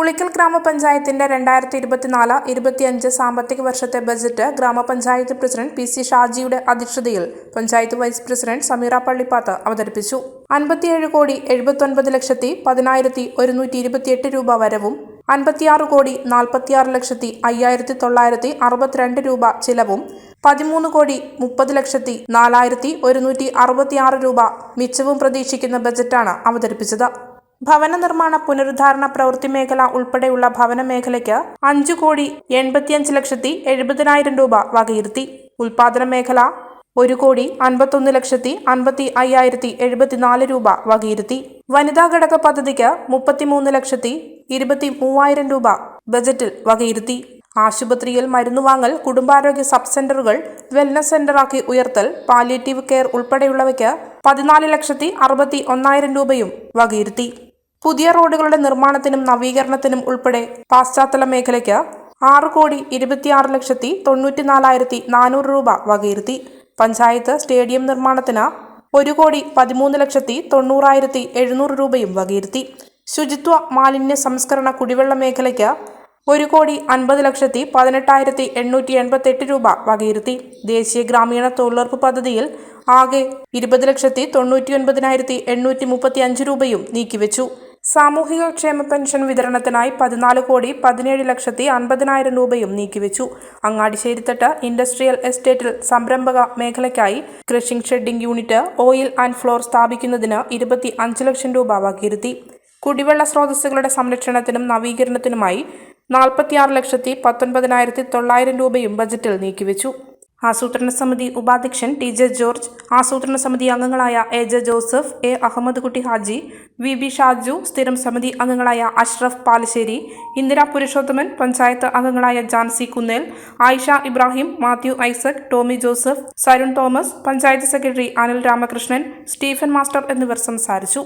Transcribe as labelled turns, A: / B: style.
A: ഉളിക്കൽ ഗ്രാമപഞ്ചായത്തിന്റെ രണ്ടായിരത്തി ഇരുപത്തിനാല് ഇരുപത്തിയഞ്ച് സാമ്പത്തിക വർഷത്തെ ബജറ്റ് ഗ്രാമപഞ്ചായത്ത് പ്രസിഡന്റ് പി സി ഷാജിയുടെ അധ്യക്ഷതയിൽ പഞ്ചായത്ത് വൈസ് പ്രസിഡന്റ് സമീറ പള്ളിപ്പാത്ത് അവതരിപ്പിച്ചു. അൻപത്തിയേഴ് കോടി എഴുപത്തൊൻപത് ലക്ഷത്തി പതിനായിരത്തി ഒരുന്നൂറ്റി ഇരുപത്തിയെട്ട് രൂപ വരവും അൻപത്തിയാറ് കോടി നാൽപ്പത്തിയാറ് ലക്ഷത്തി അയ്യായിരത്തി തൊള്ളായിരത്തി അറുപത്തിരണ്ട് രൂപ ചിലവും പതിമൂന്ന് കോടി മുപ്പത് ലക്ഷത്തി നാലായിരത്തി ഒരുന്നൂറ്റി അറുപത്തിയാറ് രൂപ മിച്ചവും പ്രതീക്ഷിക്കുന്ന ബജറ്റാണ് അവതരിപ്പിച്ചത്. ഭവന നിർമ്മാണ പുനരുദ്ധാരണ പ്രവൃത്തി മേഖല ഉൾപ്പെടെയുള്ള ഭവന മേഖലയ്ക്ക് അഞ്ചു കോടി എൺപത്തിയഞ്ച് ലക്ഷത്തി എഴുപതിനായിരം രൂപ വകയിരുത്തി. ഉൽപാദന മേഖല ഒരു കോടി അൻപത്തൊന്ന് ലക്ഷത്തി അൻപത്തി അയ്യായിരത്തി എഴുപത്തിനാല് രൂപ വകയിരുത്തി. വനിതാ ഘടക പദ്ധതിക്ക് മുപ്പത്തിമൂന്ന് ലക്ഷത്തി ഇരുപത്തി മൂവായിരം രൂപ ബജറ്റിൽ വകയിരുത്തി. ആശുപത്രിയിൽ മരുന്നു വാങ്ങൽ കുടുംബാരോഗ്യ സബ് സെന്ററുകൾ വെൽനസ് സെന്ററാക്കി ഉയർത്തൽ പാലിയേറ്റീവ് കെയർ ഉൾപ്പെടെയുള്ളവയ്ക്ക് പതിനാല് ലക്ഷത്തി അറുപത്തി ഒന്നായിരം രൂപയും വകയിരുത്തി. പുതിയ റോഡുകളുടെ നിർമ്മാണത്തിനും നവീകരണത്തിനും ഉൾപ്പെടെ പാശ്ചാത്തല മേഖലയ്ക്ക് ആറ് കോടി ഇരുപത്തിയാറ് ലക്ഷത്തി തൊണ്ണൂറ്റിനാലായിരത്തി നാനൂറ് രൂപ വകയിരുത്തി. പഞ്ചായത്ത് സ്റ്റേഡിയം നിർമ്മാണത്തിന് ഒരു കോടി പതിമൂന്ന് ലക്ഷത്തി തൊണ്ണൂറായിരത്തി എഴുന്നൂറ് രൂപയും വകയിരുത്തി. ശുചിത്വ മാലിന്യ സംസ്കരണ കുടിവെള്ള മേഖലയ്ക്ക് ഒരു കോടി അൻപത് ലക്ഷത്തി പതിനെട്ടായിരത്തി എണ്ണൂറ്റി എൺപത്തെട്ട് രൂപ വകയിരുത്തി. ദേശീയ ഗ്രാമീണ തൊഴിലുറപ്പ് പദ്ധതിയിൽ ആകെ ഇരുപത് ലക്ഷത്തി തൊണ്ണൂറ്റി ഒൻപതിനായിരത്തി എണ്ണൂറ്റി മുപ്പത്തി അഞ്ച് രൂപയും നീക്കിവെച്ചു. സാമൂഹിക ക്ഷേമ പെൻഷൻ വിതരണത്തിനായി പതിനാല് കോടി പതിനേഴ് ലക്ഷത്തി അൻപതിനായിരം രൂപയും നീക്കിവെച്ചു. അങ്ങാടിശ്ശേരിത്തട്ട് ഇൻഡസ്ട്രിയൽ എസ്റ്റേറ്റിൽ സംരംഭക മേഖലയ്ക്കായി crushing shedding unit oil and flour സ്ഥാപിക്കുന്നതിന് ഇരുപത്തി അഞ്ച് ലക്ഷം രൂപ വകയിരുത്തി. കുടിവെള്ള സ്രോതസ്സുകളുടെ സംരക്ഷണത്തിനും നവീകരണത്തിനുമായി നാൽപ്പത്തിയാറ് ലക്ഷത്തി പത്തൊൻപതിനായിരത്തി തൊള്ളായിരം രൂപയും ബജറ്റിൽ നീക്കിവെച്ചു. ആസൂത്രണ സമിതി ഉപാധ്യക്ഷൻ ടി ജെ ജോർജ് ആസൂത്രണ സമിതി അംഗങ്ങളായ A J Joseph A Ahammed Kutty Haji V B Shaju സ്ഥിരം സമിതി അംഗങ്ങളായ അഷ്റഫ് പാലശ്ശേരി ഇന്ദിര പുരുഷോത്തമൻ പഞ്ചായത്ത് അംഗങ്ങളായ Jancy Kunnel Ayisha Ibrahim Mathew Isaac Tomy Joseph Sarun Thomas panchayat secretary Anil Ramakrishnan Stephen master എന്നിവർ സംസാരിച്ചു.